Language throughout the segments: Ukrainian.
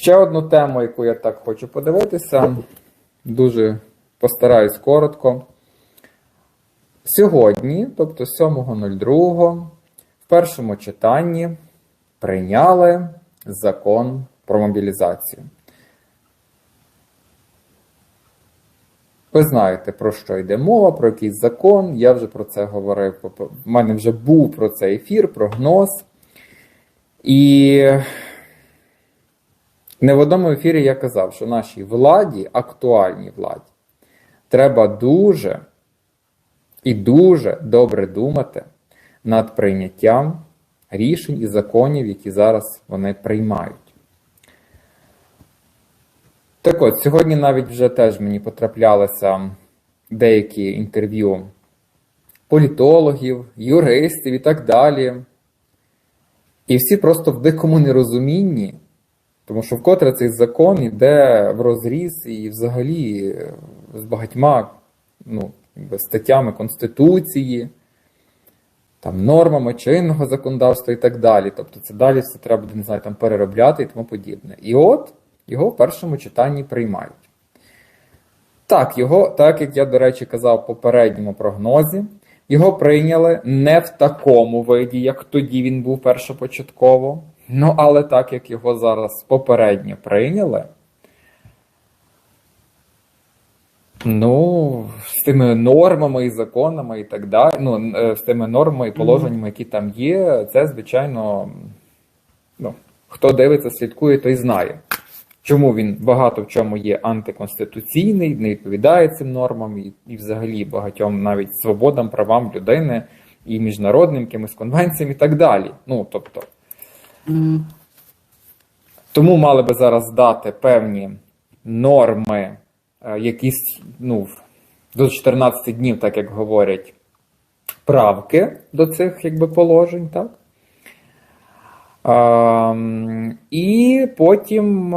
Ще одну тему, яку я так хочу подивитися, дуже постараюсь коротко. Сьогодні, тобто 7.02, в першому читанні прийняли закон про мобілізацію. Ви знаєте, про що йде мова, про якийсь закон. Я вже про це говорив. У мене вже був про це ефір, прогноз. І не в одному ефірі я казав, що нашій владі, актуальній владі, треба дуже і дуже добре думати над прийняттям рішень і законів, які зараз вони приймають. Так от, сьогодні навіть вже теж мені потраплялися деякі інтерв'ю політологів, юристів і так далі. І всі просто в дикому нерозумінні, тому що вкотре цей закон йде в розріз і взагалі з багатьма ну, статтями Конституції, там, нормами чинного законодавства і так далі. Тобто це далі все треба буде не знаю, там, переробляти і тому подібне. І от його в першому читанні приймають. Так, його, так як я, до речі, казав в попередньому прогнозі, його прийняли не в такому виді, як тоді він був першопочатково. Ну, але так як його зараз попередньо прийняли, ну, з тими нормами і законами і так далі, ну, з тими нормами і положеннями, які там є, це, звичайно, ну, хто дивиться, слідкує, той знає. Чому він багато в чому є антиконституційний, не відповідає цим нормам і, і взагалі багатьом навіть свободам, правам людини і міжнародним якимось конвенціям і так далі. Ну, тобто. Тому мали би зараз дати певні норми, якісь ну, до 14 днів, так як говорять, правки до цих якби, положень, так? І потім,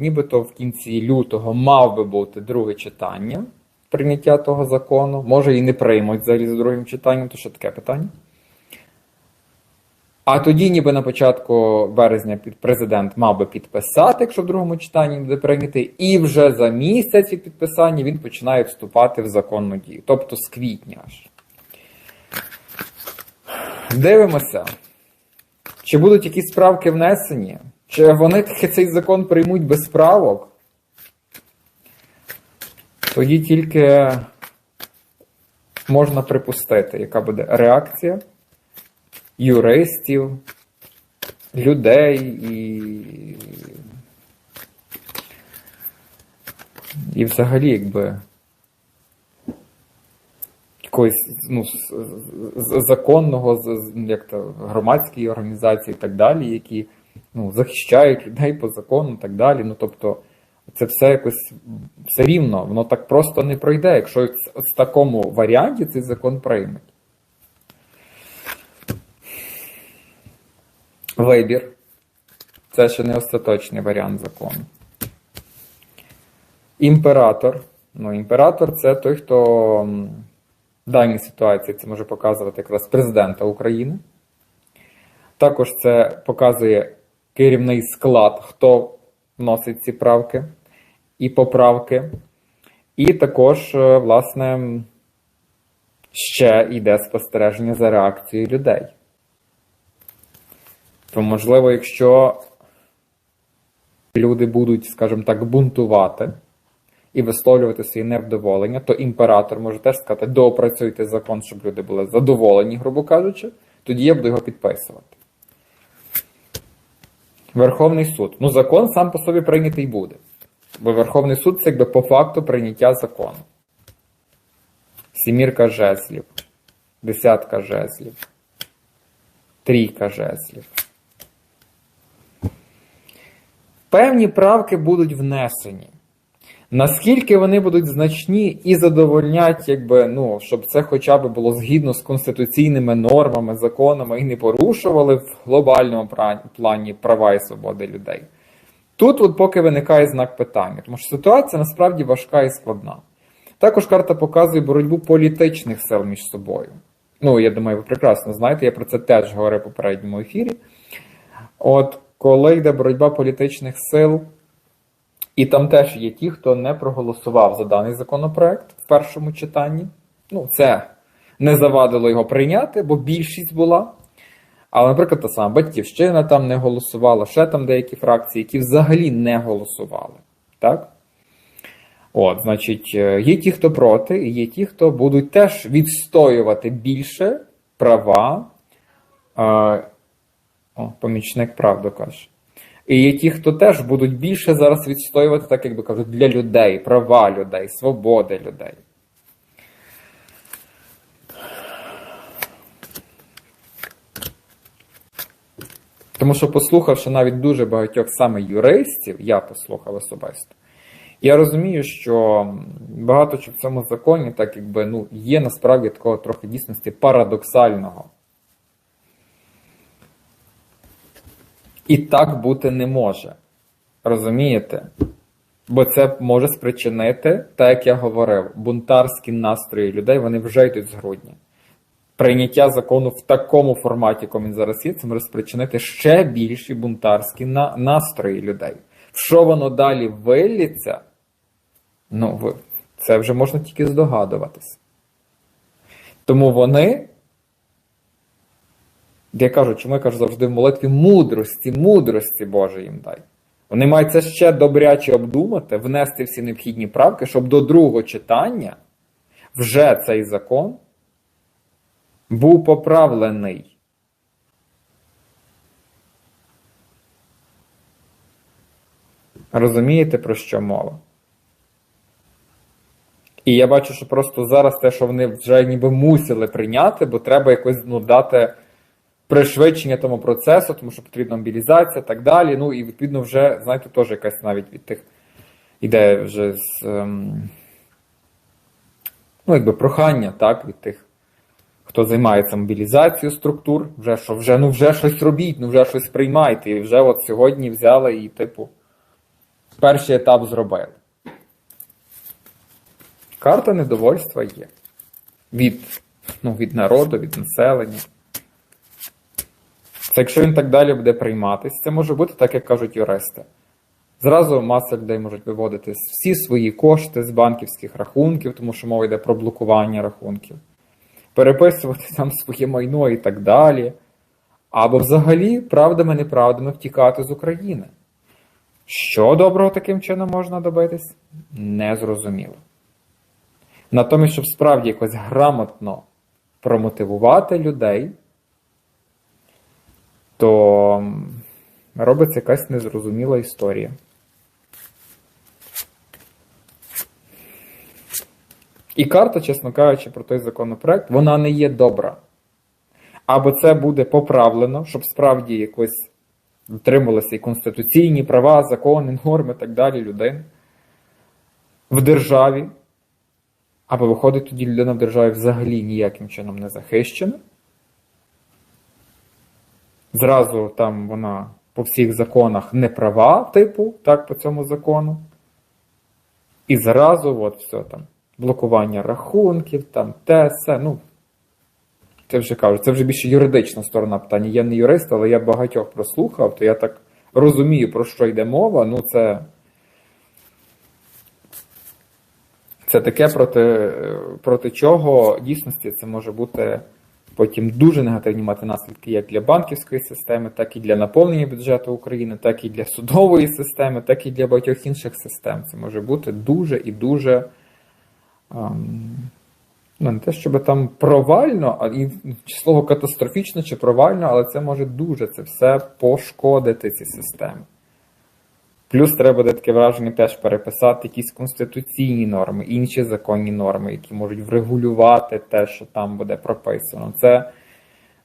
нібито в кінці лютого, мав би бути друге читання прийняття того закону. Може і не приймуть взагалі за другим читанням, то що таке питання. А тоді, ніби на початку березня президент мав би підписати, якщо в другому читанні буде прийнятий, і вже за місяць від підписання він починає вступати в законну дію. Тобто з квітня аж. Дивимося. Чи будуть якісь справки внесені? Чи вони цей закон приймуть без правок? Тоді тільки можна припустити, яка буде реакція юристів, людей і. І взагалі, якби якоїсь ну, законного, як то громадської організації і так далі, які ну, захищають людей по закону і так далі. Ну, тобто, це все якось все рівно, воно так просто не пройде, якщо в такому варіанті цей закон приймуть. Вибір. Це ще не остаточний варіант закону. Імператор. Ну, імператор це той, хто в даній ситуації це може показувати якраз президента України. Також це показує керівний склад, хто вносить ці правки і поправки. І також, е, власне, ще йде спостереження за реакцією людей. То, можливо, якщо люди будуть, скажімо так, бунтувати і висловлювати свої невдоволення, то імператор може теж сказати, доопрацюйте закон, щоб люди були задоволені, грубо кажучи, тоді я буду його підписувати. Верховний суд. Ну, закон сам по собі прийнятий буде. Бо Верховний суд це якби по факту прийняття закону. Сімірка жезлів, десятка жезлів, трійка жезлів. Певні правки будуть внесені. Наскільки вони будуть значні і задовольнять, якби, ну, щоб це хоча б було згідно з конституційними нормами, законами і не порушували в глобальному плані права і свободи людей. Тут, от поки виникає знак питання, тому що ситуація насправді важка і складна. Також карта показує боротьбу політичних сил між собою. Ну, я думаю, ви прекрасно знаєте, я про це теж говорив в попередньому ефірі. От коли йде боротьба політичних сил, і там теж є ті, хто не проголосував за даний законопроект в першому читанні. Ну, це не завадило його прийняти, бо більшість була. Але, наприклад, та сама Батьківщина там не голосувала, ще там деякі фракції, які взагалі не голосували. Так? От, значить, е, є ті, хто проти, і є ті, хто будуть теж відстоювати більше права. О, помічник правду каже. І є ті, хто теж будуть більше зараз відстоювати, так як би кажуть, для людей, права людей, свободи людей. Тому що, послухавши навіть дуже багатьох саме юристів, я послухав особисто, я розумію, що багато чого в цьому законі, так якби ну, є насправді такого трохи дійсності парадоксального. І так бути не може. Розумієте? Бо це може спричинити, так як я говорив, бунтарські настрої людей, вони вже йдуть з грудня. Прийняття закону в такому форматі, якому він зараз є, це може спричинити ще більші бунтарські на настрої людей. Що воно далі виліться, ну, це вже можна тільки здогадуватись. Тому вони я кажу, чому я кажу завжди в молитві мудрості, мудрості Боже їм дай. Вони мають це ще добряче обдумати, внести всі необхідні правки, щоб до другого читання вже цей закон був поправлений. Розумієте, про що мова? І я бачу, що просто зараз те, що вони вже ніби мусили прийняти, бо треба якось ну, дати пришвидшення тому процесу, тому що потрібна мобілізація так далі. Ну і відповідно вже, знаєте, теж якась навіть від тих іде вже з ем, ну, якби прохання так, від тих, хто займається мобілізацією структур, вже що вже ну вже щось робіть, ну вже щось приймайте. І вже от сьогодні взяли і, типу, перший етап зробили. Карта недовольства є. Від, ну, від народу, від населення. Це якщо він так далі буде прийматися, це може бути так, як кажуть юристи. Зразу маса людей можуть виводити всі свої кошти з банківських рахунків, тому що мова йде про блокування рахунків, переписувати там своє майно і так далі. Або взагалі правдами-неправдами втікати з України. Що доброго таким чином можна добитись? Незрозуміло. Натомість, щоб справді якось грамотно промотивувати людей то робиться якась незрозуміла історія. І карта, чесно кажучи, про той законопроект, вона не є добра. Або це буде поправлено, щоб справді якось дотримувалися і конституційні права, закони, норми і так далі людини в державі. Або виходить тоді людина в державі взагалі ніяким чином не захищена зразу там вона по всіх законах не права, типу, так, по цьому закону. І зразу, от все там, блокування рахунків, там те, все. Ну, це вже кажу, це вже більше юридична сторона питання. Я не юрист, але я багатьох прослухав, то я так розумію, про що йде мова. Ну, це. Це таке, проти проти чого дійсності це може бути потім дуже негативні мати наслідки як для банківської системи, так і для наповнення бюджету України, так і для судової системи, так і для багатьох інших систем. Це може бути дуже і дуже. Ем, ну, не те, щоб там провально, а і слово катастрофічно чи провально, але це може дуже це все пошкодити ці системи. Плюс треба буде таке враження теж переписати якісь конституційні норми, інші законні норми, які можуть врегулювати те, що там буде прописано. Це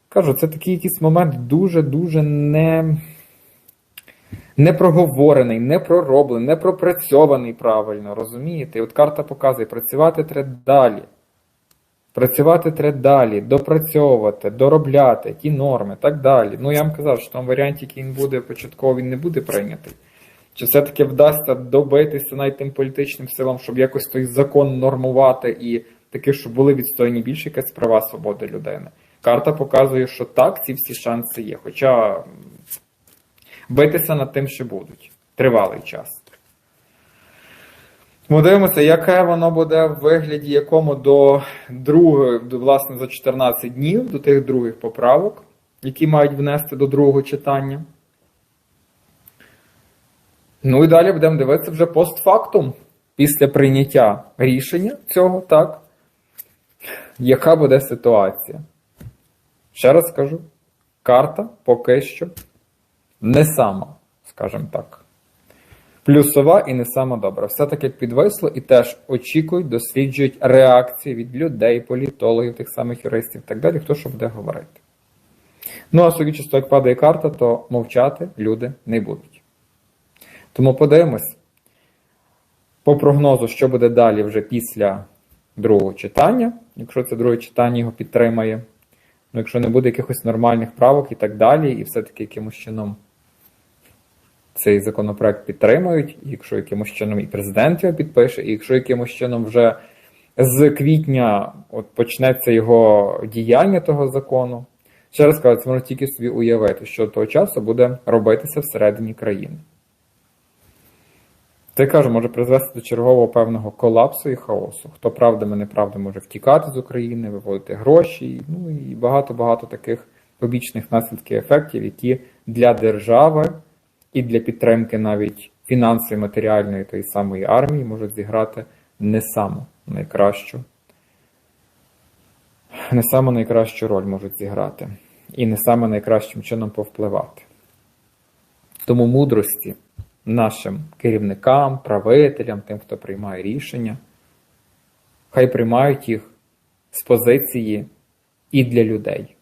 кажу, це такий якийсь момент дуже-дуже не не проговорений, не пророблений, не пропрацьований правильно, розумієте? І от карта показує, працювати треба далі. Працювати треба далі, допрацьовувати, доробляти ті норми, так далі. Ну, я вам казав, що в тому варіанті, який він буде початково, він не буде прийнятий. Чи все-таки вдасться добитися навіть тим політичним силам, щоб якось той закон нормувати і таки, щоб були відстояні більше якась права свободи людини? Карта показує, що так, ці всі шанси є. Хоча битися над тим, що будуть. Тривалий час. Ми дивимося, яке воно буде в вигляді, якому до другої, до, власне, за 14 днів, до тих других поправок, які мають внести до другого читання. Ну і далі будемо дивитися вже постфактум, після прийняття рішення цього, так, яка буде ситуація. Ще раз скажу, карта поки що не сама, скажімо так. Плюсова і не сама добра. Все таки підвисло і теж очікують, досліджують реакції від людей, політологів, тих самих юристів і так далі, хто що буде говорити. Ну, а судячи з як падає карта, то мовчати люди не будуть. Тому подивимось по прогнозу, що буде далі вже після другого читання, якщо це друге читання його підтримає. Ну, якщо не буде якихось нормальних правок і так далі, і все-таки якимось чином цей законопроект підтримують, і якщо якимось чином і президент його підпише, і якщо якимось чином вже з квітня от почнеться його діяння того закону, ще раз кажу, це можна тільки собі уявити, що того часу буде робитися всередині країни. Це кажу, може призвести до чергового певного колапсу і хаосу. Хто правдами, неправдами може втікати з України, виводити гроші, ну і багато-багато таких побічних наслідків ефектів, які для держави і для підтримки навіть фінансової, матеріальної тої самої армії можуть зіграти не саму найкращу, не саму найкращу роль можуть зіграти, і не саме найкращим чином повпливати. Тому мудрості нашим керівникам, правителям, тим, хто приймає рішення, хай приймають їх з позиції і для людей.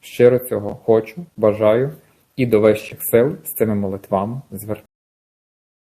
Щиро цього хочу, бажаю і до вищих сил з цими молитвами звертаю.